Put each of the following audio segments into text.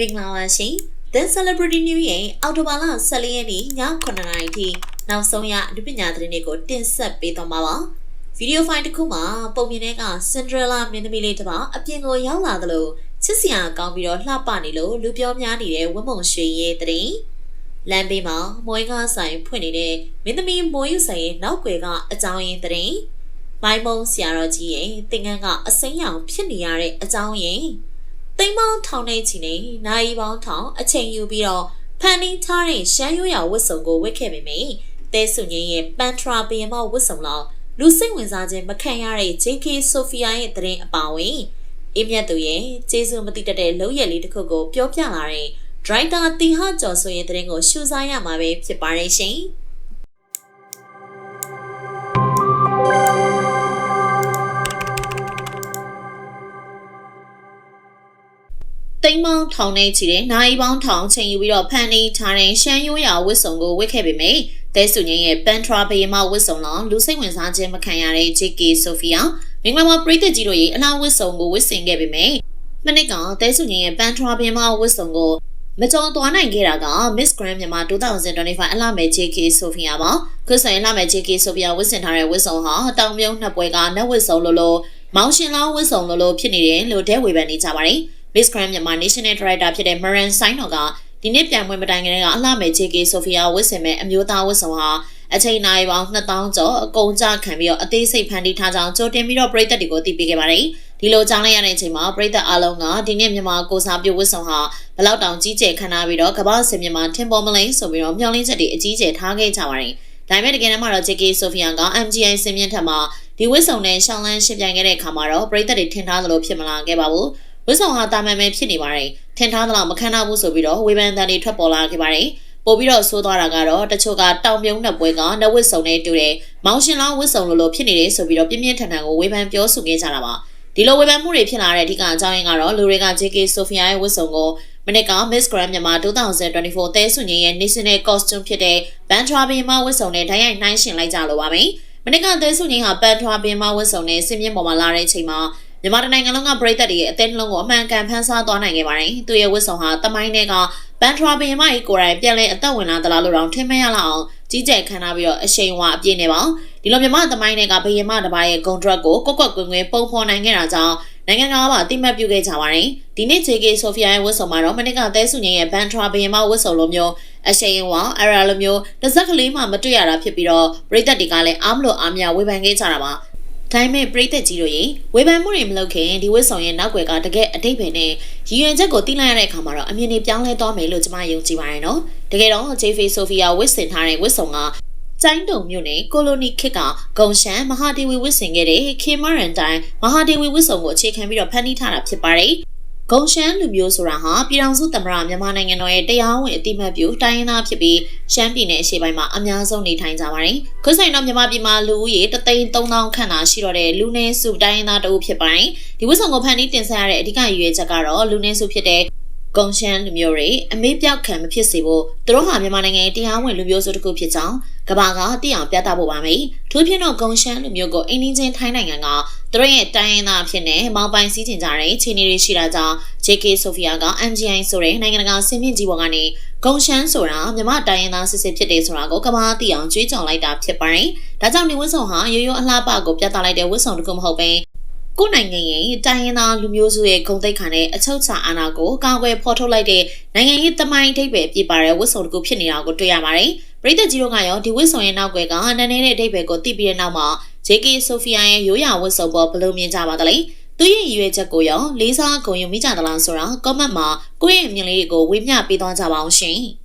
မင်္ဂလာပါရှင် The Celebrity News ရဲ့အော်တိုဘာလ14ရက်နေ့ည9:00နာရီထိနောက်ဆုံးရအနုပညာသတင်းတွေကိုတင်ဆက်ပေးသွားမှာပါဗီဒီယိုဖိုင်တစ်ခုမှာပုံမြင်တဲ့က Cinderella မင်းသမီးလေးတစ်ပါအပြင်ကိုရောက်လာသလိုချစ်စရာကောင်းပြီးတော့လှပနေလို့လူပြောများနေတဲ့ဝတ်မုံရွှေရဲ့သတင်းလမ်းဘေးမှာမွေးကားဆိုင်ဖွင့်နေတဲ့မင်းသမီးမိုးယူဆိုင်ရဲ့နောက်ွယ်ကအကြောင်းရင်းသတင်းမိုင်းမုံဆရာတော်ကြီးရဲ့သင်္ကန်းကအစိမ်းရောင်ဖြစ်နေရတဲ့အကြောင်းရင်း သိမ်းပေါင်းထောင်နေချီနေနိုင်ပေါင်းထောင်အချိန်ယူပြီးတော့ဖန်နီးထားတဲ့ရှမ်းရိုးရဝတ်စုံကိုဝတ်ခဲ့ပေမယ့်တဲဆုငင်းရဲ့ပန်ထရာဘီယမဝတ်စုံလောက်လူစိတ်ဝင်စားခြင်းမခံရတဲ့ JK Sophia ရဲ့သတင်းအပါအဝင်အမြတ်သူရဲ့ကျေးဇူးမတိတတ်တဲ့လုံရည်လေးတစ်ခုကိုပြောပြလာတဲ့ Driver တီဟာကျော်ဆိုရင်သတင်းကိုရှုစားရမှာပဲဖြစ်ပါတယ်ရှင်။ တိမ်မောင်းထောင်နေချီတဲ့နိုင်ပေါင်းထောင်ချိန်ယူပြီးတော့ဖန်နေထားတဲ့ရှမ်းရိုးရာဝတ်စုံကိုဝတ်ခဲ့ပေမယ့်တဲဆုငင်းရဲ့ပန်ထရာဘေးမဝတ်စုံလောလူစိတ်ဝင်စားခြင်းမခံရတဲ့ JK Sophia မင်္ဂလာပါပရိသတ်ကြီးတို့ရဲ့အလားဝတ်စုံကိုဝတ်ဆင်ခဲ့ပေမယ့်မနစ်ကတဲဆုငင်းရဲ့ပန်ထရာဘေးမဝတ်စုံကိုမကြော်သွားနိုင်ခဲ့တာက Miss Grand မြန်မာ2025အလှမဲ့ JK Sophia ပါခုဆိုရင်အလှမဲ့ JK Sophia ဝတ်ဆင်ထားတဲ့ဝတ်စုံဟာတောင်မြုံနှစ်ပွဲကနက်ဝတ်စုံလိုလိုမောင်ရှင်လောင်းဝတ်စုံလိုလိုဖြစ်နေတယ်လို့ဒဲဝေဖန်နေကြပါတယ် Miss Grand မြန်မာ National Director ဖြစ်တဲ့ Maran Sain တော်ကဒီနေ့ပြန်ပွဲမတိုင်ခင်ကအလှမဲ့ JK Sophia ဝတ်ဆင်မဲ့အမျိုးသားဝတ်စုံဟာအချိန်နိုင်ပေါင်း2000ကျော်အကုန်ကြခံပြီးတော့အသေးစိတ်ဖန်တီးထားကြောင်းကြိုတင်ပြီးတော့ပြည်သက်တွေကိုသိပေးခဲ့ပါတယ်။ဒီလိုကြားလိုက်ရတဲ့အချိန်မှာပြည်သက်အားလုံးကဒီနေ့မြန်မာကိုစားပြုဝတ်ဆောင်ဟာဘလောက်တောင်ကြီးကျယ်ခမ်းနားပြီးတော့ကမ္ဘာစင်မြန်မာထင်ပေါ်မလိမ့်ဆိုပြီးတော့မျှော်လင့်ချက်တွေအကြီးကျယ်ထားခဲ့ကြပါတယ်။ဒါပေမဲ့တကယ်တမ်းမှာတော့ JK Sophia က MGI စင်မြင့်ထက်မှာဒီဝတ်ဆောင်နဲ့ရှောင်းလန်းရှင်းပြိုင်ခဲ့တဲ့အခါမှာတော့ပြည်သက်တွေထင်ထားသလိုဖြစ်မလာခဲ့ပါဘူး။ ဝတ်ဆောင်ဟာတာမန်ပဲဖြစ်နေပါတယ်။ထင်ထားသလောက်မခံနိုင်ဘူးဆိုပြီးတော့ဝေဖန်တန်တွေထွက်ပေါ်လာခဲ့ပါတယ်။ပို့ပြီးတော့ဆိုးသွားတာကတော့တချို့ကတောင်ပြုံးနှစ်ပွဲကနဝစ်စုံနဲ့တူတယ်။မောင်ရှင်လောင်းဝစ်စုံလိုလိုဖြစ်နေတယ်ဆိုပြီးတော့ပြင်းပြင်းထန်ထန်ကိုဝေဖန်ပြောဆိုခဲ့ကြတာပါ။ဒီလိုဝေဖန်မှုတွေဖြစ်လာတဲ့အဓိကအကြောင်းရင်းကတော့လူတွေက JK Sophia ရဲ့ဝစ်စုံကိုမနစ်က Miss Grand မြန်မာ2024သဲဆွန်ကြီးရဲ့ National Costume ဖြစ်တဲ့ Bantra ဘီမာဝစ်စုံနဲ့ဓာတ်ရိုက်နှိုင်းရှင်လိုက်ကြလိုပါမယ်။မနစ်ကသဲဆွန်ကြီးဟာ Bantra ဘီမာဝစ်စုံနဲ့စင်မြင့်ပေါ်မှာလာတဲ့အချိန်မှာ မြန်မာနိုင်ငံလုံးကပြည်သက်တွေရဲ့အသင်းလုံးကိုအမှန်ကန်ဖန်ဆားသွားနိုင်ခဲ့ပါတယ်။သူရဲ့ဝစ်ဆောင်ဟာတမိုင်းတွေကဘန်ထရာဘင်မကြီးကိုယ်တိုင်ပြန်လဲအသက်ဝင်လာသလားလို့တော့ထင်မရလောက်အောင်ကြီးကျယ်ခမ်းနားပြီးတော့အရှိန်ဝါအပြည့်နေပါဒီလိုမြန်မာသမိုင်းတွေကဘယင်မတစ်ပါးရဲ့ဂုံဒရက်ကိုကွက်ကွက်ကွင်းကွင်းပုံဖော်နိုင်ခဲ့တာကြောင့်နိုင်ငံကပါအတိမတ်ပြုခဲ့ကြပါတယ်ဒီနေ့ JK Sophia ရဲ့ဝတ်စုံမှာတော့မနစ်ကသဲစုငင်းရဲ့ဘန်ထရာဘယင်မဝတ်စုံလိုမျိုးအရှိန်ဝါအရာလိုမျိုးတစ်စက်ကလေးမှမတွေ့ရတာဖြစ်ပြီးတော့ပြည်သက်တွေကလည်းအားမလို့အားမရဝေဖန်ခဲ့ကြတာပါ ဒါပေမဲ့ပြည်သက်ကြီးတို့ရေဝေဖန်မှုတွေမလုပ်ခင်ဒီဝစ်ဆောင်ရဲ့နောက်ွယ်ကတကယ်အတိတ်ပဲနဲ့ရည်ရွယ်ချက်ကိုသိလိုက်ရတဲ့အခါမှာတော့အမြင်တွေပြောင်းလဲသွားမယ်လို့ကျွန်မယုံကြည်ပါတယ်နော်တကယ်တော့ JF Sophia ဝစ်ဆင်ထားတဲ့ဝစ်ဆောင်ကကျိုင်းတုံမြို့နယ်ကိုလိုနီခေတ်ကဂုံရှန်မဟာဒေဝီဝစ်ဆင်ခဲ့တဲ့ခေမရန်တိုင်းမဟာဒေဝီဝစ်ဆောင်ကိုအခြေခံပြီးတော့ဖန်တီးထားတာဖြစ်ပါတယ် ဂုံရှမ်းလူမျိုးဆိုတာဟာပြည်ထောင်စုသမ္မတမြန်မာနိုင်ငံတော်ရဲ့တရားဝင်အတိမတ်ပြုတိုင်းရင်းသားဖြစ်ပြီးရှမ်းပြည်နယ်အရှေ့ပိုင်းမှာအများဆုံးနေထိုင်ကြပါတယ်။ခုဆိုင်တော့မြန်မာပြည်မှာလူဦးရေ33000ခန့်သာရှိတော့တဲ့လူနည်းစုတိုင်းရင်းသားတအုပ်ဖြစ်ပါတယ်။ဒီဝတ်ဆောင်ကိုဖန်တီးတင်ဆက်ရတဲ့အဓိကရည်ရွယ်ချက်ကတော့လူနည်းစုဖြစ်တဲ့ ကုံရှမ်းလူမျိုးတွေအမေးပြောက်ခံမဖြစ်စေဖို့သူတို့ဟာမြန်မာနိုင်ငံရဲ့တရားဝင်လူမျိုးစုတစ်ခုဖြစ်ကြောင်းကဘာကတည်အောင်ပြသဖို့ပါမယ်။ထို့ဖြစ်တော့ကုံရှမ်းလူမျိုးကိုအင်းင်းချင်းထိုင်းနိုင်ငံကသူတို့ရဲ့တိုင်းရင်းသားဖြစ်နေမောင်ပိုင်စည်းကျင်ကြတဲ့ခြေနေတွေရှိတာကြောင့် JK Sophia က MGI ဆိုတဲ့နိုင်ငံတကာဆင်မြင့်ကြီးပေါ်ကနေဂုံရှမ်းဆိုတာမြမတိုင်းရင်းသားစစ်စစ်ဖြစ်တယ်ဆိုတာကိုကဘာတည်အောင်ကြွေးကြော်လိုက်တာဖြစ်ပါတယ်။ဒါကြောင့်ဒီဝတ်ဆောင်ဟာရိုးရိုးအလှပကိုပြသလိုက်တဲ့ဝတ်ဆောင်တစ်ခုမဟုတ်ဘဲ ကိုယ်နိုင်ငံရဲ့တိုင်းရင်းသားလူမျိုးစုရဲ့ဂုဏ်သိက္ခာနဲ့အချုပ်ချာအာဏာကိုကာကွယ်ဖော်ထုတ်လိုက်တဲ့နိုင်ငံရေးတမိုင်းအထိပ်ပဲပြပါတဲ့ဝတ်ဆောင်တစ်ခုဖြစ်နေတာကိုတွေ့ရပါတယ်။ပြည်သက်ကြီးတို့ကရောဒီဝတ်ဆောင်ရဲ့နောက်ွယ်ကနန်းနေတဲ့အထိပ်ပဲကိုသိပြီးတဲ့နောက်မှာ JK Sophia ရဲ့ရိုးရာဝတ်ဆောင်ပေါ်ဘလို့မြင်ကြပါသလဲ။သူရဲ့ရည်ရွယ်ချက်ကိုရောလေးစားဂုဏ်ယူမိကြသလားဆိုတာ comment မှာကိုယ့်ရဲ့အမြင်လေးတွေကိုဝေမျှပေးသွားကြပါအောင်ရှင်။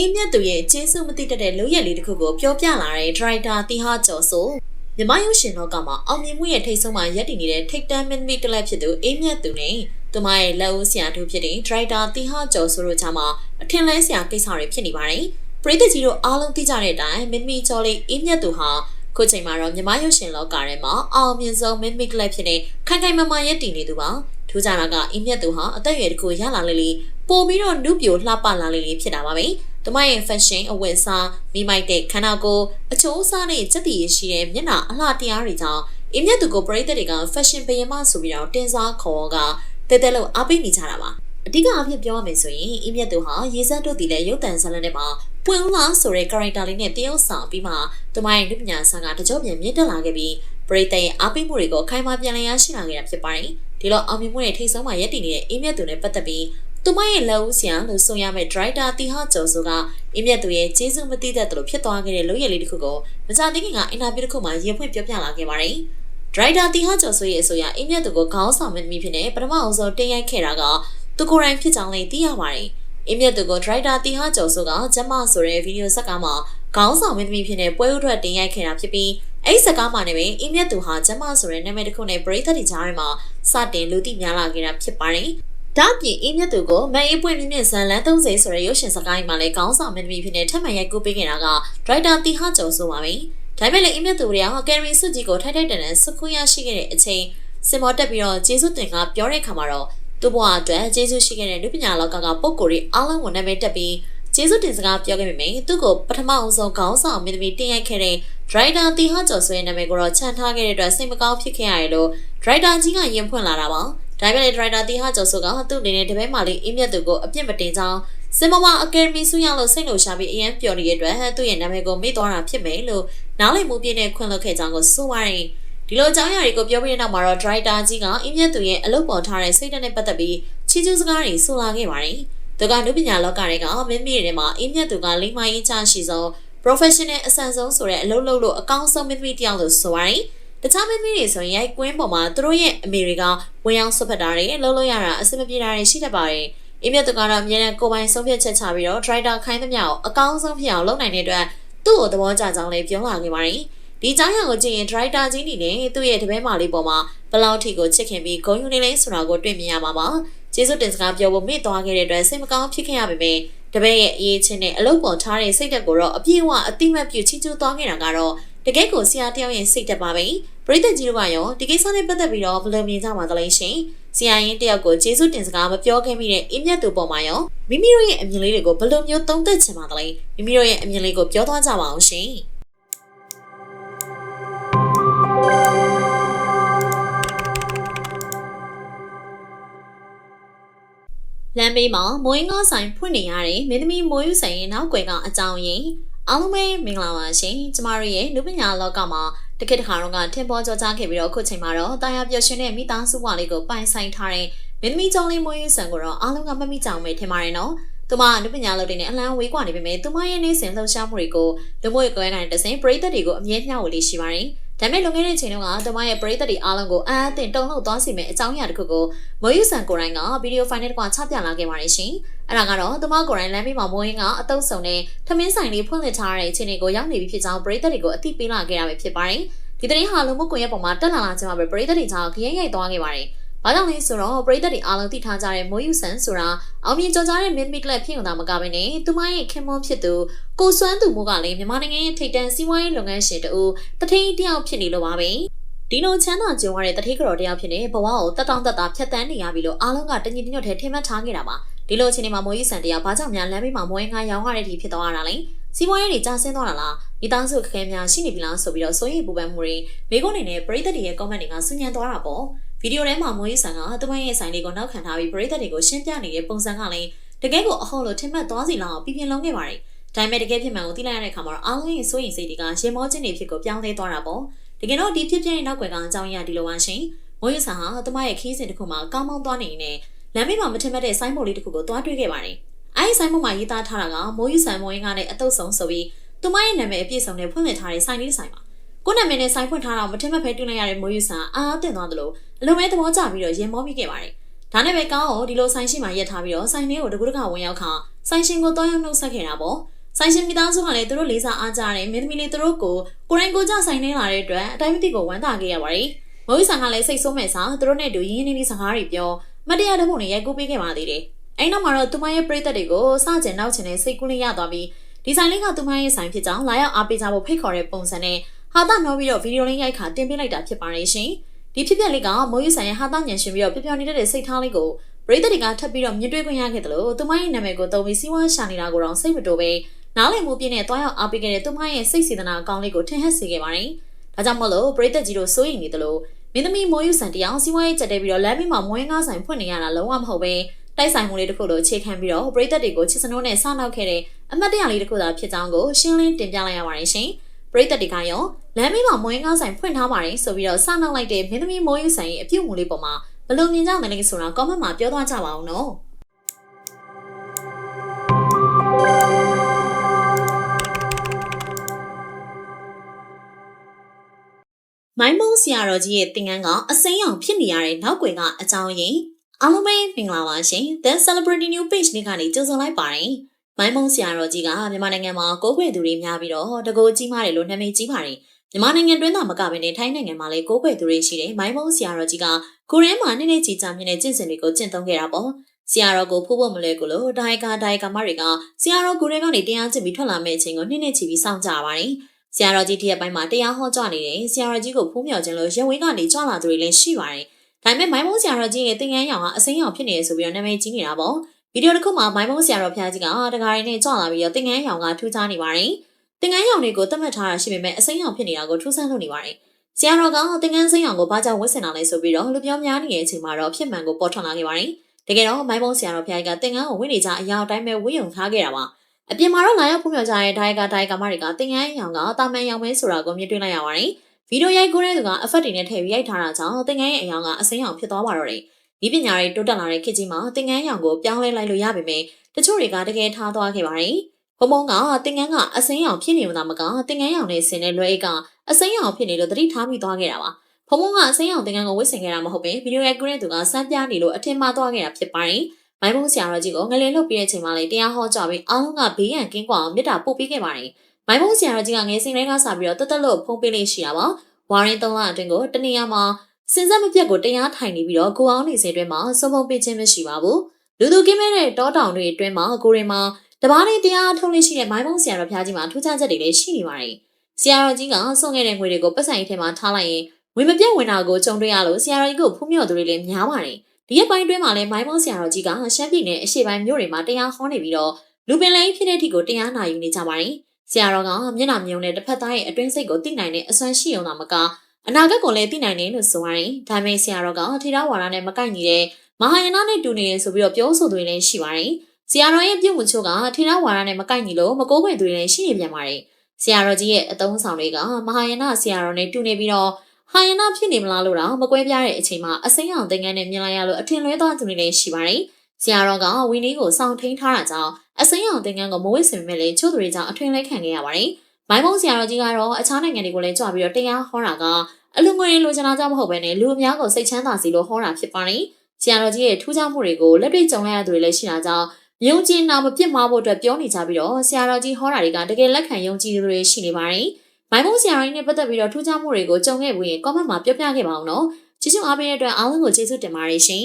အင်းမြတ်သူရဲ့ကျေးဇူးမသိတတ်တဲ့လုံရက်လေးတစ်ခုကိုပြောပြလာတဲ့ဒရိုက်တာတီဟာကျော်ဆိုမြမရုပ်ရှင်လောကမှာအောင်မြင်မှုရဲ့ထိတ်ဆုံးမှာရပ်တည်နေတဲ့ထိတ်တန်းမင်းသမီးတစ်လက်ဖြစ်သူအင်းမြတ်သူနဲ့သူမရဲ့လက်ဦးဆရာတို့ဖြစ်တဲ့ဒရိုက်တာတီဟာကျော်ဆိုတို့ချာမှာအထင်လဲဆရာကိစ္စတွေဖြစ်နေပါတယ်။ပရိသတ်ကြီးတို့အားလုံးသိကြတဲ့အတိုင်းမင်းသမီးကျော်လေးအင်းမြတ်သူဟာခုချိန်မှာတော့မြမရုပ်ရှင်လောကထဲမှာအောင်မြင်ဆုံးမင်းသမီးကလပ်ဖြစ်တဲ့ခိုင်ခိုင်မာမာရပ်တည်နေသူပါ။ထူးခြားတာကအင်းမြတ်သူဟာအသက်အရွယ်တစ်ခုရလာလေလေပို့ပြီးတော့နုပြိုလှပလာလေလေဖြစ်တာပါပဲ။ သူမရဲ့ fashion အဝတ်အစားမိမိုက်တဲ့ခန္ဓာကိုယ်အချိုးအစားနဲ့စက်တည်ရရှိတဲ့မျက်နှာအလှတရားတွေကြောင့်အင်းမြတ်သူကိုပရိသတ်တွေက fashion ဘယင်မဆိုပြီးတော့တင်စားခေါ်ကတဲတဲလို့အားပေးနေကြတာပါအဓိကအဖြစ်ပြောရမယ်ဆိုရင်အင်းမြတ်သူဟာရေစက်တို့တည်တဲ့ရုပ်တံဇာတ်လမ်းထဲမှာပွင့်လာဆိုတဲ့ character လေးနဲ့တရုပ်ဆောင်ပြီးမှသူမရဲ့လူပညာဆန်ကတကြောပြန်မြင့်တက်လာခဲ့ပြီးပရိသတ်ရဲ့အားပေးမှုတွေကိုခိုင်မာပြန်လည်ရရှိလာခဲ့တာဖြစ်ပါတယ်ဒီလိုအောင်မြင်မှုရဲ့ထိတ်ဆုံးမှာရပ်တည်နေတဲ့အင်းမြတ်သူနဲ့ပတ်သက်ပြီး သူမရဲ့လက်ဦးဆရာလို့ဆိုရမယ့်ဒရိုက်တာတီဟာကျော်ဆိုကအင်းမြတ်သူရဲ့ကျေးဇူးမသိတတ်သလိုဖြစ်သွားခဲ့တဲ့လုပ်ရည်လေးတစ်ခုကိုမကြသေးခင်ကအင်တာဗျူးတစ်ခုမှာရေဖွင့်ပြောပြလာခဲ့ပါတယ်။ဒရိုက်တာတီဟာကျော်ဆိုရဲ့အဆိုအရအင်းမြတ်သူကိုခေါင်းဆောင်မင်းသမီးဖြစ်နေပထမအောင်ဆုံးတင်ရိုက်ခဲ့တာကသူကိုယ်တိုင်ဖြစ်ကြောင်းလည်းသိရပါတယ်။အင်းမြတ်သူကိုဒရိုက်တာတီဟာကျော်ဆိုကကျမဆိုတဲ့ဗီဒီယိုဇက်ကမှခေါင်းဆောင်မင်းသမီးဖြစ်နေပွဲဥထွက်တင်ရိုက်ခဲ့တာဖြစ်ပြီးအဲ့ဒီစကားမှလည်းပဲအင်းမြတ်သူဟာကျမဆိုတဲ့နာမည်တစ်ခုနဲ့ပရိသတ်တွေကြားထဲမှာစတင်လူသိများလာခဲ့တာဖြစ်ပါတယ်။ ဒါ့အပြင်အင်းမြတ်သူကိုမန်အေးပွင့်မြင့်မြင့်ဇန်လန်း30ဆိုတဲ့ရုပ်ရှင်စကားမှာလည်းခေါင်းဆောင်မင်းသမီးဖြစ်နေထပ်မံရိုက်ကူးပေးခဲ့တာကဒရိုက်တာတီဟာကျော်ဆိုပါပဲ။ဒါပေမဲ့လည်းအင်းမြတ်သူတွေကကယ်ရီစုကြီးကိုထိုက်ထိုက်တန်တန်စခွင့်ရရှိခဲ့တဲ့အချိန်စင်မောတက်ပြီးတော့ကျေးဇူးတင်ကပြောတဲ့အခါမှာတော့သူ့ဘဝအတွက်ကျေးဇူးရှိခဲ့တဲ့လူပညာလောကကပုံကိုယ်တွေအားလုံးကိုနာမည်တက်ပြီးကျေးဇူးတင်စကားပြောခဲ့ပေမယ့်သူ့ကိုပထမအောင်ဆုံးခေါင်းဆောင်မင်းသမီးတင်ရိုက်ခဲ့တဲ့ဒရိုက်တာတီဟာကျော်ဆိုရဲ့နာမည်ကိုတော့ချန်ထားခဲ့တဲ့အတွက်စိတ်မကောင်းဖြစ်ခဲ့ရတယ်လို့ဒရိုက်တာကြီးကရင်ဖွင့်လာတာပါ။ ဒါပေမဲ့ဒရိုက်တာတီဟာကျော်ဆိုကသူ့အနေနဲ့တပည့်မာလေးအင်းမြတ်သူကိုအပြစ်မတင်ကြောင်းစင်မမအကယ်ဒမီဆူရောက်လို့စိတ်လှုပ်ရှားပြီးအရန်ပျော်နေတဲ့အတွက်သူ့ရဲ့နာမည်ကိုမေ့သွားတာဖြစ်မယ်လို့နားလည်မှုပြည့်နဲ့ခွင့်လွှတ်ခဲ့ကြောင်းကိုဆိုပါတယ်ဒီလိုအကြောင်းအရာတွေကိုပြောပြတဲ့နောက်မှာတော့ဒရိုက်တာကြီးကအင်းမြတ်သူရဲ့အလုပ်ပေါ်ထားတဲ့စိတ်ဓာတ်နဲ့ပတ်သက်ပြီးချီးကျူးစကားတွေဆိုလာခဲ့ပါတယ်သူကနုပညာလောကတွေကမင်းမီတွေမှာအင်းမြတ်သူကလိမ္မာရေးချရှိဆုံး professional အဆန်ဆုံးဆိုတဲ့အလုပ်လုပ်လို့အကောင်းဆုံးမင်းမီတယောက်လို့ဆိုပါတယ် တခြားမင်းသမီးတွေဆိုရင်ရိုက်ကွင်းပေါ်မှာသူတို့ရဲ့အမေတွေကဝင်ရောက်ဆွတ်ဖက်တာတွေလှုပ်လို့ရတာအဆင်မပြေတာတွေရှိတတ်ပါတယ်။အင်းမြတ်သူကတော့အမြဲတမ်းကိုပိုင်ဆုံးဖြတ်ချက်ချပြီးတော့ driver ခိုင်းသမျှကိုအကောင်းဆုံးဖြစ်အောင်လုပ်နိုင်တဲ့အတွက်သူ့ကိုသဘောကျကြောင်းလည်းပြောလာခဲ့ပါတယ်။ဒီကြောင်းရကိုကြည့်ရင် driver ကြီးနေနဲ့သူ့ရဲ့တပည့်မလေးပေါ်မှာဘလောက်ထိကိုချစ်ခင်ပြီးဂုဏ်ယူနေလဲဆိုတာကိုတွေ့မြင်ရမှာပါ။ကျေးဇူးတင်စကားပြောဖို့မေ့သွားခဲ့တဲ့အတွက်စိတ်မကောင်းဖြစ်ခဲ့ရပေမယ့်တပည့်ရဲ့အရေးချင်းနဲ့အလုပ်ပေါ်ထားတဲ့စိတ်သက်ကိုတော့အပြည့်အဝအတိမတ်ပြုချီးကျူးသွားခဲ့တာကတော့ တကယ့်ကိုဆရာတယောက်ရဲ့စိတ်သက်ပါပဲပရိသတ်ကြီးတို့ကရောဒီကိစ္စနဲ့ပတ်သက်ပြီးတော့ဘယ်လိုမြင်ကြမှာလဲရှင်ဆရာရင်တယောက်ကိုကျေးဇူးတင်စကားမပြောခဲ့မိတဲ့အင်းမြတ်သူပေါ်မှာရောမိမိတို့ရဲ့အမြင်လေးတွေကိုဘယ်လိုမျိုးသုံးသပ်ချင်ပါသလဲမိမိတို့ရဲ့အမြင်လေးကိုပြောသွားကြပါအောင်ရှင်လမ်းဘေးမှာမွေးငါးဆိုင်ဖွင့်နေရတဲ့မင်းသမီးမိုးယူဆိုင်ရဲ့နောက်ွယ်ကအကြောင်းရင်း အားလုံးပဲမင်္ဂလာပါရှင်ကျမတို့ရဲ့နုပညာလောကမှာတခေတ်တစ်ခါတော့ကထင်ပေါ်ကျော်ကြားခဲ့ပြီးတော့အခုချိန်မှာတော့တာယာပျော်ရွှင်တဲ့မိသားစုဘဝလေးကိုပိုင်ဆိုင်ထားတဲ့မင်းသမီးကျောင်းလေးမွေးယူဆန်ကိုတော့အားလုံးကမမိကြအောင်ပဲထင်ပါတယ်နော်သူမအနုပညာလုပ်တဲ့နဲ့အလံဝေးကွာနေပေမဲ့သူမရဲ့နေစဉ်လှုပ်ရှားမှုတွေကိုလူမှုရေးကွဲကနေတစင်ပရိသတ်တွေကိုအမြဲမျှဝေလေးရှိပါတယ်။ ဒါပေမဲ့လွန်ခဲ့တဲ့ချိန်တုန်းကသူမရဲ့ပရိသတ်တွေအားလုံးကိုအံ့အသင့်တုံ့လောက်သွားစီမဲ့အကြောင်းအရာတစ်ခုကိုမိုးယူဆန်ကိုရိုင်းကဗီဒီယိုဖိုင်နဲ့တကွာချပြလာခဲ့ပါတယ်ရှင်။အဲ့ဒါကတော့သူမကိုရိုင်းလမ်းမေးမှာမိုးရင်းကအတုပ်ဆုံနဲ့ထမင်းဆိုင်လေးဖွင့်လှစ်ထားတဲ့အခြေအနေကိုရောက်နေပြီဖြစ်ကြောင်းပရိသတ်တွေကိုအသိပေးလာခဲ့ရပဲဖြစ်ပါတယ်။ဒီသတင်းဟာလူမှုကွန်ရက်ပေါ်မှာတက်လာလာခြင်းမှာပဲပရိသတ်တွေကြောင့်ခရင်ရိုက်သွားခဲ့ပါတယ်။။ ဘာကြောင့်လဲဆိုတော့ပရိသတ်တွေအားလုံးသိထားကြတဲ့မိုးယူဆန်ဆိုတာအောင်မြင်ကြော်ကြားတဲ့ mid mid club ဖြစ်ုံသာမကဘဲနဲ့သူမရဲ့ခင်မွန်းဖြစ်သူကိုစွမ်းသူမိုးကလည်းမြန်မာနိုင်ငံရဲ့ထိပ်တန်းစီးပွားရေးလုပ်ငန်းရှင်တူတထိန်တယောက်ဖြစ်နေလို့ပါပဲ။ဒီလိုချမ်းသာကြုံရတဲ့တတိကတော်တယောက်ဖြစ်နေဘဝကိုတက်တောင့်တက်တာဖြတ်တန်းနေရပြီလို့အားလုံးကတညီတညွတ်ထဲထင်မှတ်ထားခဲ့တာပါဒီလိုအချိန်မှာမိုးယူဆန်တရားဘာကြောင့်များလမ်းဘေးမှာမွေးငါရောင်းရတဲ့အထိဖြစ်သွားတာလဲစီးပွားရေးတွေကျဆင်းသွားတာလားမိသားစုခက်ခဲများရှိနေပြီလားဆိုပြီးတော့စိုးရိမ်ပူပန်မှုတွေမိကုန်းနေနဲ့ပရိသတ်တွေရဲ့ comment တွေကဆူညံသွားတာပေါ့ ဗီဒီယိုထဲမှာမိုးရီဆန်ကသူမရဲ့ဆိုင်လေးကိုနောက်ခံထားပြီးပရိသတ်တွေကိုရှင်းပြနေတဲ့ပုံစံကလည်းတကယ်ကိုအဟုတ်လို့ထင်မှတ်သွားစီလောက်ပြပြင်းလုံးခဲ့ပါတယ်။ဒါပေမဲ့တကယ်ဖြစ်မှန်ကိုသိလိုက်ရတဲ့အခါမှာတော့အားလုံးရဲ့စိုးရိမ်စိတ်တွေကရေမောခြင်းတွေဖြစ်ကိုပြောင်းလဲသွားတာပေါ့။တကယ်တော့ဒီဖြစ်ပြတဲ့နောက်ွယ်ကအကြောင်းရဒီလိုပါရှင်။မိုးရီဆန်ဟာသူမရဲ့ခီးစဉ်တစ်ခုမှာကောင်းမောင်းသွားနေနေလမ်းဘေးမှာမထင်မှတ်တဲ့ဆိုင်းဘုတ်လေးတစ်ခုကိုသွားတွေ့ခဲ့ပါတယ်။အဲဒီဆိုင်းဘုတ်မှာရေးသားထားတာကမိုးရီဆန်မိုးရင်းကနဲ့အတုပ်ဆုံးဆိုပြီးသူမရဲ့နာမည်အပြည့်စုံနဲ့ဖွင့်လှစ်ထားတဲ့ဆိုင်လေးဆိုင်ပါ ကိုနာမည်နဲ့ဆိုင်ဖွင့်ထားတာမထင်မှတ်ဖဲတွေ့လိုက်ရတဲ့မိုးယူဆန်အားအသင့်သွားသလိုအလုံးမဲသဘောကျပြီးတော့ရင်မောမိခဲ့ပါတယ်။ဒါနဲ့ပဲကောင်းအောင်ဒီလိုဆိုင်ရှင်မှာရက်ထားပြီးတော့ဆိုင်လေးကိုတကူတကဝင်ရောက်ခါဆိုင်ရှင်ကိုတောင်းရောက်နှုတ်ဆက်ခဲ့တာပေါ့။ဆိုင်ရှင်မိသားစုကလည်းသူတို့လေးစားအားကြတယ်မင်းသမီးလေးသူတို့ကိုကိုရိုင်းကိုကြဆိုင်နေလာတဲ့အတွက်အတိုင်းမသိကိုဝမ်းသာခဲ့ရပါတယ်။မိုးယူဆန်ကလည်းစိတ်ဆိုးမဲ့စားသူတို့နဲ့တူရင်းနှီးနှီးစကားတွေပြောမတရားတဲ့ပုံတွေရိုက်ကူးပေးခဲ့ပါသေးတယ်။အဲ့နောက်မှာတော့သူမရဲ့ပရိသတ်တွေကိုစကြင်နောက်ချင်တဲ့စိတ်ကူးလေးရသွားပြီးဒီဆိုင်လေးကသူမရဲ့ဆိုင်ဖြစ်ကြောင်းလာရောက်အားပေးကြဖို့ဖိတ်ခေါ်တဲ့ပုံစံနဲ့ ဟာတာနှောပြီးတော့ဗီဒီယိုလေးရိုက်ခါတင်ပေးလိုက်တာဖြစ်ပါတယ်ရှင်။ဒီဖြစ်ပျက်လေးကမိုးယူဆိုင်ရဲ့ဟာတာညံရှင်ပြီးတော့ပြပြနေတဲ့စိတ်ထားလေးကိုပပရိသတ်တွေကထပ်ပြီးတော့မြင်တွေ့ခွင့်ရခဲ့တယ်လို့သူမရဲ့နာမည်ကိုသုံးပြီးစီးပွားရှာနေတာကိုတော့စိတ်မတိုးပဲနားလည်မှုပြည့်နဲ့တွားရောက်အားပေးခဲ့တဲ့သူမရဲ့စိတ်စေတနာအကောင်းလေးကိုထင်ဟပ်စေခဲ့ပါတယ်။ဒါကြောင့်မို့လို့ပရိသတ်ကြီးတို့စိုးရိမ်နေတယ်လို့မင်းသမီးမိုးယူဆန်တရားစီးပွားရေးကြက်တဲပြီးတော့လမ်းဘေးမှာမွေးငါးဆိုင်ဖွင့်နေရတာလုံးဝမဟုတ်ပဲတိုက်ဆိုင်မှုလေးတစ်ခုလိုအခြေခံပြီးတော့ပရိသတ်တွေကိုချစ်စနိုးနဲ့စနောက်ခဲ့တဲ့အမတ်တရားလေးတစ်ခုသာဖြစ်ကြောင်းကိုရှင်းလင်းတင်ပြလိုက်ရပါတယ်ရှင်။ ပရိသတ်တွေကရောလမ်းဘေးမှာမွေးငါးဆိုင်ဖွင့်ထားပါတယ်ဆိုပြီးတော့စနောက်လိုက်တဲ့မင်းသမီးမိုးယူဆန်ရဲ့အပြုတ်မှုလေးပေါ်မှာဘယ်လိုမြင်ကြမလဲဆိုတာ comment မှာပြောသွားကြပါအောင်နော်။မိုင်းမုံဆရာတော်ကြီးရဲ့သင်္ကန်းကအစိမ်းအောင်ဖြစ်နေရတဲ့နောက်ွယ်ကအကြောင်းရင်းအားလုံးပဲမင်္ဂလာပါရှင် The Celebrity New Page လေးကနေကြိုဆိုလိုက်ပါတယ် မိုင်းမုံဆရာတော်ကြီးကမြန်မာနိုင်ငံမှာကိုးကွယ်သူတွေများပြီးတော့တကိုးကြီးမားတယ်လို့နာမည်ကြီးပါတယ်မြန်မာနိုင်ငံတွင်းသာမကဘဲနဲ့ထိုင်းနိုင်ငံမှာလည်းကိုးကွယ်သူတွေရှိတယ်မိုင်းမုံဆရာတော်ကြီးကကိုရဲမှာနေ့နေ့ကြီးကြာမြင့်တဲ့ကျင့်စဉ်တွေကိုကျင့်သုံးခဲ့တာပေါ့ဆရာတော်ကိုဖူးဖို့မလွယ်ကူလို့ဒိုင်ကာဒိုင်ကာမတွေကဆရာတော်ကိုရဲကနေတရားကျင့်ပြီးထွက်လာမယ့်အချိန်ကိုနေ့နေ့ချီပြီးစောင့်ကြပါတယ်ဆရာတော်ကြီးတရက်ပိုင်းမှာတရားဟောကြားနေတယ်ဆရာတော်ကြီးကိုဖူးမြော်ခြင်းလို့ရဝင်းကနေကြွလာသူတွေလည်းရှိပါတယ်ဒါပေမဲ့မိုင်းမုံဆရာတော်ကြီးရဲ့သင်္ကန်းရောင်ကအစိမ်းရောင်ဖြစ်နေရဆိုပြီးတော့နာမည်ကြီးနေတာပေါ့ ဗီဒီယိုတစ်ခုမှာမိုင်းမုံဆရာတော်ဖျားကြီးကတကားရင်းနဲ့ကြွလာပြီးတော့သင်္ကန်းရောင်ကထူးခြားနေပါတယ်သင်္ကန်းရောင်တွေကိုသတ်မှတ်ထားတာရှိပေမဲ့အစိမ်းရောင်ဖြစ်နေတာကိုထူးဆန်းလို့နေပါတယ်ဆရာတော်ကသင်္ကန်းစိမ်းရောင်ကိုဘာကြောင့်ဝတ်ဆင်တာလဲဆိုပြီးတော့လူပြောများနေတဲ့အချိန်မှာတော့ဖြစ်မှန်ကိုပေါ်ထွက်လာခဲ့ပါတယ်တကယ်တော့မိုင်းမုံဆရာတော်ဖျားကြီးကသင်္ကန်းကိုဝတ်နေကြအရာအတိုင်းပဲဝတ်ယုံထားခဲ့တာပါအပြင်မှာတော့လာရောက်ဖုံးမြော်ကြတဲ့ဒိုင်ကာဒိုင်ကာမတွေကတင်ငန်းရောင်ကတာမန်ရောင်ပဲဆိုတာကိုမြင်တွေ့လိုက်ရပါတယ်။ဗီဒီယိုရိုက်ကူးတဲ့သူကအဖက်တွေနဲ့ထည့်ပြီးရိုက်ထားတာကြောင့်တင်ငန်းရဲ့အရောင်ကအစိမ်းရောင်ဖြစ်သွားပါတော့တယ်။ ဒီပညာတွေတိုးတက်လာတဲ့ခေတ်ကြီးမှာတင်ငန်းရောင်ကိုပြောင်းလဲလိုက်လို့ရပေမဲ့တချို့တွေကတကယ်ထားသွားခဲ့ပါတယ်။ဘုံဘုံကတင်ငန်းကအစိမ်းရောင်ဖြစ်နေမှသာမကတင်ငန်းရောင်နဲ့ဆင်တဲ့လွယ်အိတ်ကအစိမ်းရောင်ဖြစ်နေလို့သတိထားမိသွားခဲ့တာပါ။ဖုံဖုံကအစိမ်းရောင်တင်ငန်းကိုဝစ်ဆင်ခဲ့တာမဟုတ်ပဲဗီဒီယိုရိုက်ကူးတဲ့သူကစမ်းပြနေလို့အထင်မှားသွားခဲ့တာဖြစ်ပါတယ်။မိုင်းဘုံဆရာတော်ကြီးကိုငလင်လှုပ်ပြီးတဲ့အချိန်မှာလေတရားဟောကြားပြီးအားလုံးကဘေးရန်ကင်းကွာအောင်မေတ္တာပို့ပေးခဲ့ပါတယ်။မိုင်းဘုံဆရာတော်ကြီးကငယ်စဉ်လေးကစပြီးတော့တက်တက်လို့ဖုံးပေးလေးရှိတာပါ။ဝါရင်သုံးလအတွင်းကိုတနေရာမှာ စင်စက်မပြတ်ကိုတရားထိုင်နေပြီးတော့ကိုအောင်နေစဉ်အတွင်းမှာစုံဖုံပေးခြင်းမရှိပါဘူး။လူသူကင်းမဲ့တဲ့တောတောင်တွေအတွင်းမှာကိုရင်မှာတပားလေးတရားထုံးလေးရှိတဲ့မိုင်းဘုံဆရာတော်ဖျားကြီးမှာထူးခြားချက်တွေလည်းရှိနေပါတယ်။ဆရာတော်ကြီးကဆုံးခဲ့တဲ့ငွေတွေကိုပတ်ဆိုင်ထဲမှာထားလိုက်ရင်ဝင်မပြတ်ဝင်တာကိုကြုံတွေ့ရလို့ဆရာတော်ကြီးကိုဖူးမြော်သူတွေလည်းများပါတယ်။ဒီရက်ပိုင်းတွင်းမှာလည်းမိုင်းမုံဆရာတော်ကြီးကရှမ်းပြည်နယ်အရှေ့ပိုင်းမြို့တွေမှာတရားဟောနေပြီးတော့လူပင်လိန်ဖြစ်တဲ့အထိကိုတရားနာယူနေကြပါတယ်။ဆရာတော်ကမျက်နှာမြုံနဲ့တစ်ဖက်သားရဲ့အတွင်းစိတ်ကိုသိနိုင်တဲ့အစွမ်းရှိုံသာမက အနာဂတ်ကိုလည်းသိနိုင်တယ်လို့ဆိုရတယ်။ဒါပေမဲ့ဆရာတော်ကထေရဝါဒနဲ့မကိုက်ညီတဲ့မဟာယနာနဲ့တူနေရဆိုပြီးတော့ပြောဆိုသူတွေလည်းရှိပါတယ်။ဆရာတော်ရဲ့ပြုမှုချို့ကထေရဝါဒနဲ့မကိုက်ညီလို့မကိုးကွယ်သူတွေလည်းရှိနေပြန်ပါတယ်။ဆရာတော်ကြီးရဲ့အသုံးဆောင်တွေကမဟာယနာဆရာတော်နဲ့တူနေပြီးတော့ဟာယနာဖြစ်နေမလားလို့တော့မကွဲပြားတဲ့အချိန်မှာအစိမ်းအောင်သင်္ကန်းနဲ့မြင်လိုက်ရလို့အထင်လွဲသွားသူတွေလည်းရှိပါတယ်။ဆရာတော်ကဝင်းလေးကိုစောင့်ထိန်ထားတာကြောင့်အစိမ်းအောင်သင်္ကန်းကိုမဝိစင်မဲ့လေချို့သူတွေကြောင့်အထင်လဲခံခဲ့ရပါတယ်။မိုင်းမုံဆရာတော်ကြီးကတော့အခြားနိုင်ငံတွေကိုလည်းကြွပြီးတော့တရားဟောတာက အလူငွေလိုချင်တာကြောင့်မဟုတ်ဘဲနဲ့လူအများကိုစိတ်ချမ်းသာစေလို့ဟောတာဖြစ်ပါတယ်။ဆရာတော်ကြီးရဲ့ထူးခြားမှုတွေကိုလက်တွေ့ကြုံရတဲ့သူတွေလည်းရှိတာကြောင့်ယုံကြည်နာမပြစ်မှားဖို့အတွက်ပြောနေကြပြီးတော့ဆရာတော်ကြီးဟောတာတွေကတကယ်လက်ခံယုံကြည်သူတွေရှိနေပါတယ်။မိုင်းမုံဆရာတော်ကြီးနဲ့ပတ်သက်ပြီးတော့ထူးခြားမှုတွေကိုကြုံခဲ့ပြီးရင် comment မှာပြောပြခဲ့ပါအောင်နော်ချစ်ချူအားပေးတဲ့အတွက်အားလုံးကိုကျေးဇူးတင်ပါတယ်ရှင်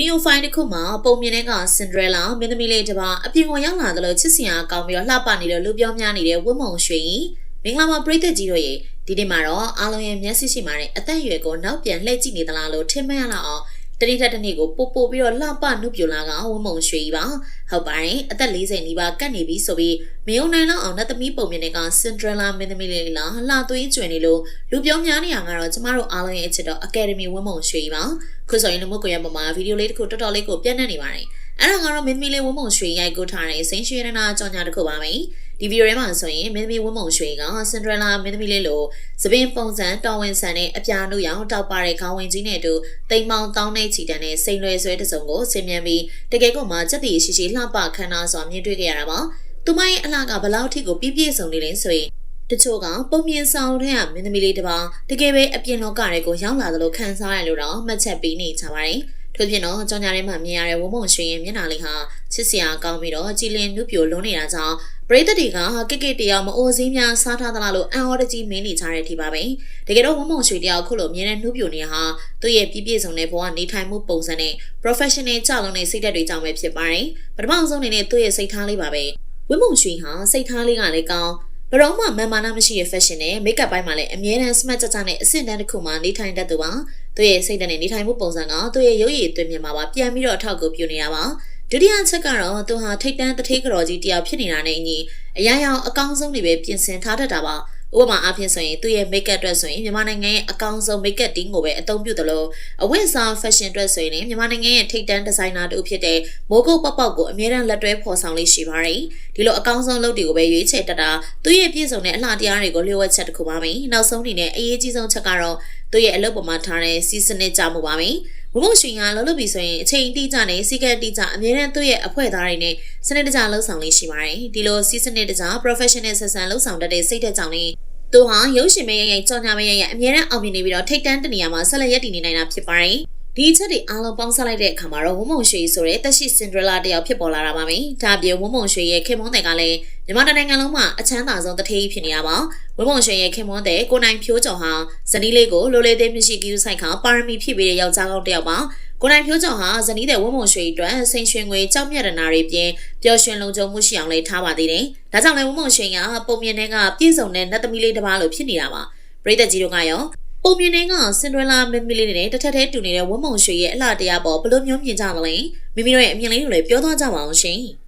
ဒီယိုဖိုင်တစ်ခုမှာပုံမြင်တဲ့ကစင်ဒရဲလာမင်းသမီးလေးတစ်ပါးအပြင်ကိုရောက်လာတယ်လို့ချစ်စရာကောင်းပြီးတော့လှပနေတဲ့လူပြောများနေတဲ့ဝတ်မုံရွှေကြီးမင်္ဂလာပါပရိသတ်ကြီးတို့ရေဒီနေ့မှာတော့အားလုံးရဲ့မျက်စိရှိမှာတဲ့အသက်အရွယ်ကိုနောက်ပြန်လှည့်ကြည့်နေသလားလို့ထင်မှတ်ရလောက်အောင် တနေ့ထက်တနေ့ကိုပို့ပို့ပြီးတော့လှပနုပြလာကဝမုံရွှေကြီးပါဟုတ်ပါတယ်အသက်40နီးပါးကတ်နေပြီဆိုပြီးမယုံနိုင်လောက်အောင်နတ်သမီးပုံမြင်တဲ့ကစင်ဒရလာမင်းသမီးလေးလာလှသွေးကျွင်နေလို့လူပြောများနေရကတော့ကျမတို့အားလုံးရဲ့အချစ်တော်အကယ်ဒမီဝမုံရွှေကြီးပါခုဆိုရင်လူမှုကွန်ရက်ပေါ်မှာဗီဒီယိုလေးတစ်ခုတော်တော်လေးကိုပြန့်နှံ့နေပါတယ်အဲ့ဒါကတော့မင်းမီလေးဝမုံရွှေရိုက်ကူထားတဲ့စိန်ရွှေရနာကြောင်ညာတစ်ခုပါမယ် ဒီဗီဒီယိုထဲမှာဆိုရင်မင်းသမီးဝင်းမုံရွှေကစင်ဒရလာမင်းသမီးလေးလိုသပင်ပုံစံတော်ဝင်ဆန်နဲ့အပြာနုရောင်တောက်ပါတဲ့ခေါင်းဝင်ကြီးနဲ့တူတိမ်မောင်တောင်းနဲ့ချီတန်းနဲ့စိန်လွယ်ဆွဲတစုံကိုဆင်မြန်ပြီးတကယ်ကိုမှစက်တီရှိရှိလှပခမ်းနားစွာမြင်တွေ့ခဲ့ရတာပါ။သူမရဲ့အလှကဘလောက်ထိကိုပြည့်ပြည့်စုံနေလဲဆိုရင်တချို့ကပုံမြင်ဆောင်တဲ့မင်းသမီးလေးတစ်ပါးတကယ်ပဲအပြင်လောကတွေကိုရောက်လာသလိုခံစားရလို့တော့မှတ်ချက်ပေးနေကြပါတယ်။ ထို့ပြင်တော့ကြောင်ညာထဲမှာမြင်ရတဲ့ဝုံမုံရွှေရဲ့မျက်နှာလေးဟာချစ်စရာကောင်းပြီးတော့ကြည်လင်နုပြိုလုံးနေတာကြောင့်ပရိသတ်တွေကကိကိတယောက်မအိုစည်းများစားထားသလားလို့အံ့ဩတကြီးမင်းနေကြတဲ့အထိပါပဲတကယ်တော့ဝုံမုံရွှေတယောက်ခုလိုမြင်တဲ့နုပြိုနေဟာသူ့ရဲ့ပြည့်ပြည့်စုံတဲ့ဘဝနေထိုင်မှုပုံစံနဲ့ professional ကြလုံးတဲ့စိတ်ဓာတ်တွေကြောင့်ပဲဖြစ်ပါတယ်ပထမဆုံးအနေနဲ့သူ့ရဲ့စိတ်ထားလေးပါပဲဝုံမုံရွှေဟာစိတ်ထားလေးကလည်းကောင်းဘရောမှမန်မာနာမရှိတဲ့ fashion နဲ့ makeup ဘိုင်းမှာလည်းအမြဲတမ်း smart ကြကြနဲ့အဆင့်တန်းတစ်ခုမှနေထိုင်တတ်သူပါ သူရဲ့စိတ်ဓာတ်နဲ့နေထိုင်မှုပုံစံကသူရဲ့ရုပ်ရည်သွင်းမြင်မှာပါပြန်ပြီးတော့အထောက်အကူပြုနေတာပါဒုတိယချက်ကတော့သူဟာထိတ်တန်းတထေးကတော်ကြီးတယောက်ဖြစ်နေတာနဲ့အညီအရာရာအကောင်းဆုံးတွေပဲပြင်ဆင်ထားတတ်တာပါ ဥပမာအားဖြင့်ဆိုရင်သူ့ရဲ့ make up အတွက်ဆိုရင်မြန်မာနိုင်ငံရဲ့အကောင်းဆုံး make up team ကိုပဲအသုံးပြုတယ်လို့အဝတ်အစား fashion အတွက်ဆိုရင်မြန်မာနိုင်ငံရဲ့ထိပ်တန်းဒီဇိုင်နာတူဖြစ်တဲ့မိုးကုတ်ပေါက်ပေါက်ကိုအမြဲတမ်းလက်တွဲဖော်ဆောင်လေးရှိပါတယ်ဒီလိုအကောင်းဆုံးလုပ်တွေကိုပဲရွေးချယ်တတ်တာသူ့ရဲ့ပြည့်စုံတဲ့အလှတရားတွေကိုလျှို့ဝှက်ချက်တစ်ခုပါမယ်နောက်ဆုံးအနေနဲ့အရေးကြီးဆုံးချက်ကတော့သူ့ရဲ့အလုပ်ပေါ်မှာထားတဲ့စီးစနစ်ကြမှုပါမယ်ဝမုံရှင်ကလှုပ်လို့ပြီဆိုရင်အချိန်တိကျနဲ့စီကံတိကျအမြဲတမ်းသူ့ရဲ့အဖွဲ့သားတွေနဲ့စနစ်တကျလှုပ်ဆောင်လေးရှိပါတယ်ဒီလိုစီးစနစ်တကျ professional ဆက်ဆံလှုပ်ဆောင်တတ်တဲ့စိတ်သက်ကြောင့်လေး သူဟာရုပ်ရှင်မရဲ့ရဲ့ကြော်ညာမရဲ့ရဲ့အမြဲတမ်းအောင်မြင်နေပြီးတော့ထိတ်တန်းတနေရာမှာဆက်လက်ရည်တည်နေနိုင်တာဖြစ်ပါတယ် ဒီအချက်တွေအားလုံးပေါင်းစပ်လိုက်တဲ့အခါမှာတော့ဝမုံရွှေဆိုတဲ့တက်ရှိစင်ဒရလာတယောက်ဖြစ်ပေါ်လာတာပါမယ်။ဒါပြင်ဝမုံရွှေရဲ့ခင်မွန်းတဲ့ကလည်းမြန်မာနိုင်ငံလုံးမှာအချမ်းသာဆုံးတထေးဖြစ်နေရပါ။ဝမုံရွှေရဲ့ခင်မွန်းတဲ့ကိုနိုင်ဖြိုးကျော်ဟာဇနီးလေးကိုလိုလေသေးမရှိကီးဆိုင်ခါပါရမီဖြည့်ပေးတဲ့ယောက်ျားကောင်းတစ်ယောက်ပါ။ကိုနိုင်ဖြိုးကျော်ဟာဇနီးတဲ့ဝမုံရွှေအတွက်စိန်ရွှင်ငွေကြောက်မြတ်ရနာတွေပြင်ပျော်ရွှင်လုံခြုံမှုရှိအောင်လေးထားပါသေးတယ်။ဒါကြောင့်လည်းဝမုံရွှေကပုံမြင်တဲ့ကပြည့်စုံတဲ့နတ်သမီးလေးတစ်ပါးလိုဖြစ်နေတာပါ။ပရိသတ်ကြီးတို့ကရော ပုံမြင်တဲ့ကစင်ဒရလာမင်းမီလေးနဲ့တထက်ထဲတူနေတဲ့ဝမုံရွှေရဲ့အလှတရားပေါ်ဘလို့မျိုးမြင်ကြမလဲမိမိတို့ရဲ့အမြင်လေးတွေလည်းပြောသွားကြပါအောင်ရှင်။